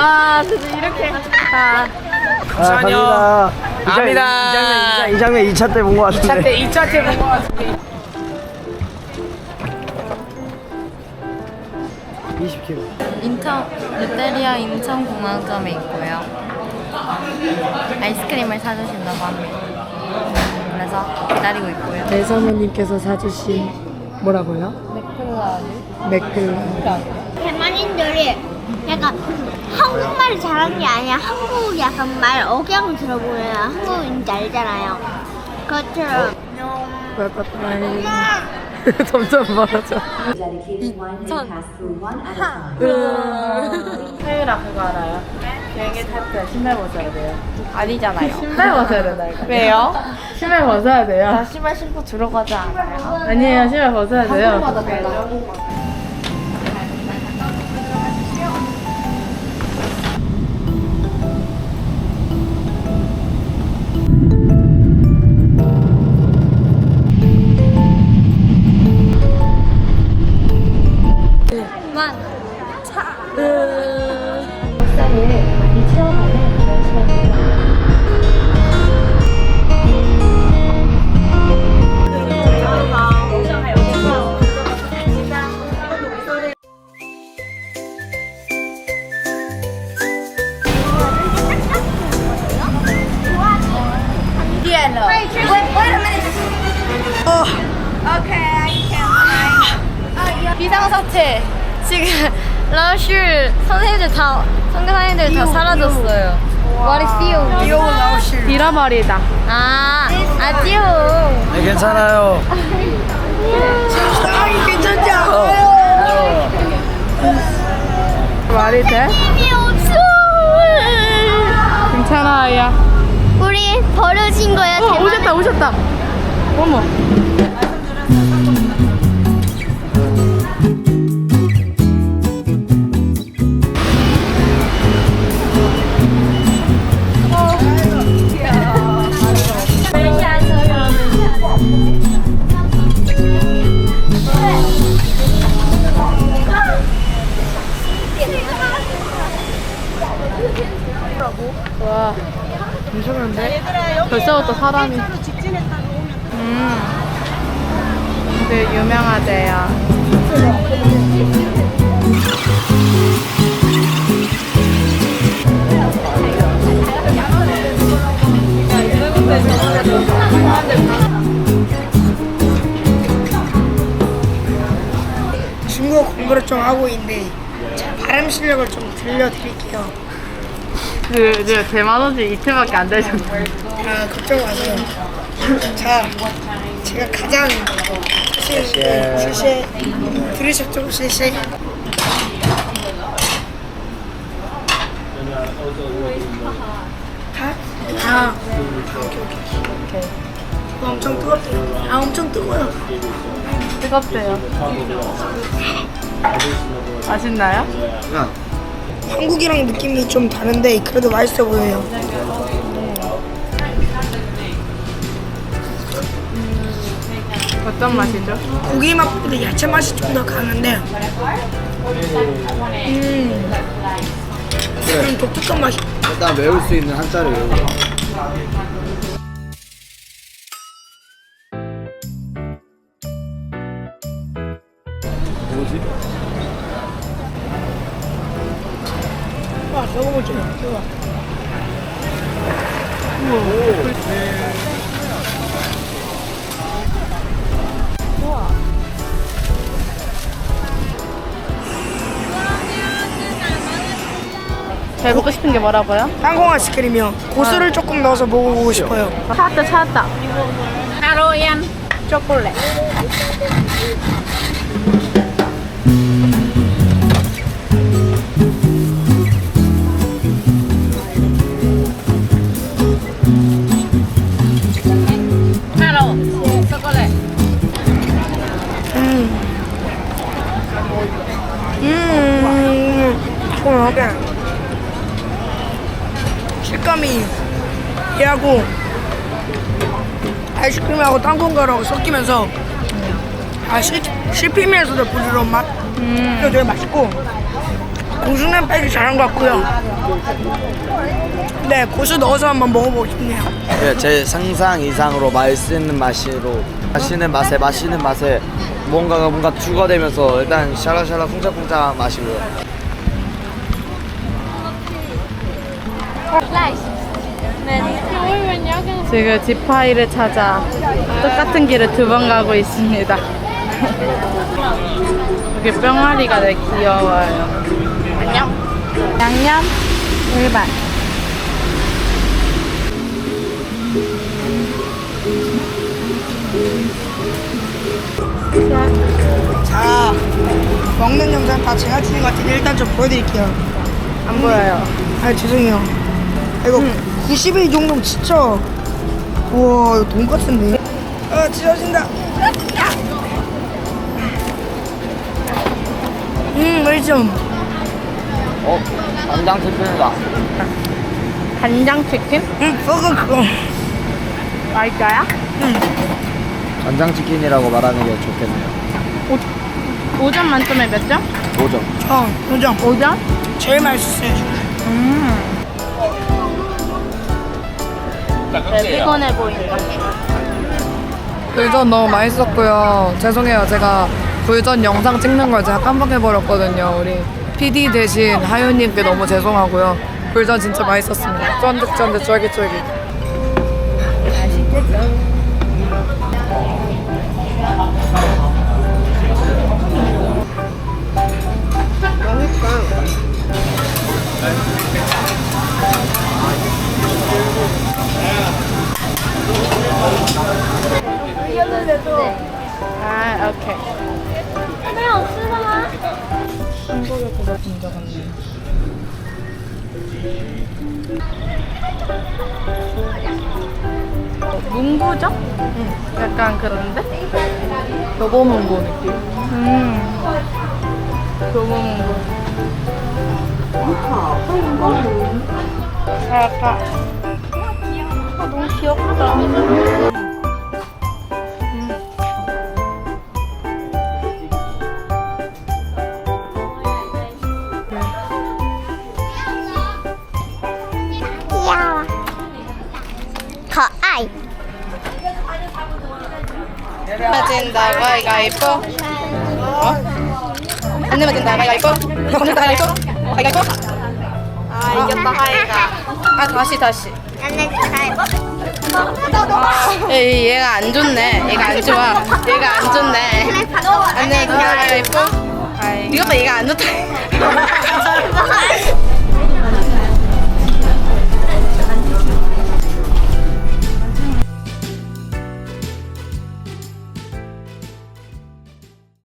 아, 그래서 이렇게. 아. 아, 갑니다. 이 장면. 이 장면, 이 장면 2차 때 본 것 같은데. 2차 때 2차 때 본 것 같은데 20km. 인천, 롯데리아 인천공항점에 있고요. 아이스크림을 사주신다고 합니다. 그래서 기다리고 있고요. 네 사모님께서 사주신 뭐라고요? 맥클라 대만인들이 약간 한국말을 잘하는 게 아니라 한국 약간 말 억양을 들어보면 한국인지 알잖아요. 그것처럼 점점 멀어져 서유라 그거 알아요? 비행기 탈때 신발 벗어야 돼요. 아니잖아요. 신발 벗어야 된다 이거. 왜요? 신발 벗어야 돼요 나 신발 신고 들어가지 않아요. 아니에요 신발 벗어야 돼요 비상사태. 지금 라슈 선생님들 다 선교사님들 다 사라졌어요. What is you? 잃어버리다 아, 아디오. 네, 괜찮아요. 말이 돼? 힘이 없어. 괜찮아 아이야 우리 버려진 거야. 어. 오셨다 오셨다 어머. 와. 엄청난데? 벌써부터 사람이 음 되게 유명하대요 중국어 공부를 좀 하고 있는데 제 발음 실력을 좀 들려드릴게요. 그 이제 대만 온지 이틀밖에 안 되셨어요 아 걱정 마세요. 자, 제가 가장 실시 들으셨죠? 실시. 아, 아, 오케이 오케이 엄청 뜨겁대요. 아 엄청 뜨거워요. 뜨겁대요 맛있나요? 한국이랑 느낌이 좀 다른데 그래도 맛있어 보여요. 어떤 맛이죠? 고기 맛보다 야채 맛이 좀 더 강한데 음, 좀 독특한 맛이 일단 외울 수 있는 한자를 외우고. 뭐지? 와 저거 좀 좋아. 제일 먹고 싶은 게 뭐라고요? 땅콩 아이스크림이요. 고수를 조금 넣어서 먹어보고 싶어요. 찾았다 찾았다 하로얀 초콜릿 하로 초콜릿 음, 시원하게. 식감이 얘하고 아이스크림하고 땅콩 가루하고 섞이면서 아 씹, 씹히면서도 부드러운 맛. 이거 되게 맛있고 고수는 빼기 잘한 것 같고요. 네, 고수 넣어서 한번 먹어보고 싶네요. 네, 제 상상 이상으로 맛있는 맛으로 맛있는 맛에 맛있는 맛에 뭔가가 뭔가 추가되면서 일단 샤라샤라 쿵짝쿵짝 마시고요. 지금 지파이를 찾아 똑같은 길을 두 번 가고 있습니다. 여기 뿅아리가 되게 귀여워요. 안녕. 양념 일반. 자, 먹는 영상 다 제가 찍은 것 같은데 일단 좀 보여드릴게요. 안 보여요. 아, 죄송해요. 아, 이거 90일 정도면 진짜 우와, 이거 돈까스인데. 아, 찢어진다. 음, 맛있죠? 어, 간장 스프입니다. 간장 치킨? 음, 썩은 그거. 맛있어요? 간장 치킨이라고 말하는 게 좋겠네요. 5점 만점에 몇 점? 5점. 어, 도전. 5점? 제일 맛있었어요. 네, 피곤해 보인다. 굴전 너무 맛있었고요. 죄송해요. 제가 굴전 영상 찍는 걸 제가 깜빡해버렸거든요. 우리 PD 대신 하윤님께 너무 죄송하고요. 굴전 진짜 맛있었습니다. 쫀득쫀득 쫄깃쫄깃. 아, 오케이. 카메라 없으잖아. 문구죠? 응. 약간 그런데? 여보문고 느낌. 음. 교보문고. 아, 약간. 아, 너무 귀엽다. 맞은다, 가위가위뽀. 어? 안 내면 된다, 가위가위뽀. 오늘 가위가위뽀. 가위가위뽀. 아, 이겼다, 하이가. 아, 다시, 다시. 안내 가위보. 에이, 얘가 안 좋네. 얘가 안 좋아. 얘가 안 좋네. 안 내면 된다, 가위가위뽀. 이거 봐, 얘가 안 좋다.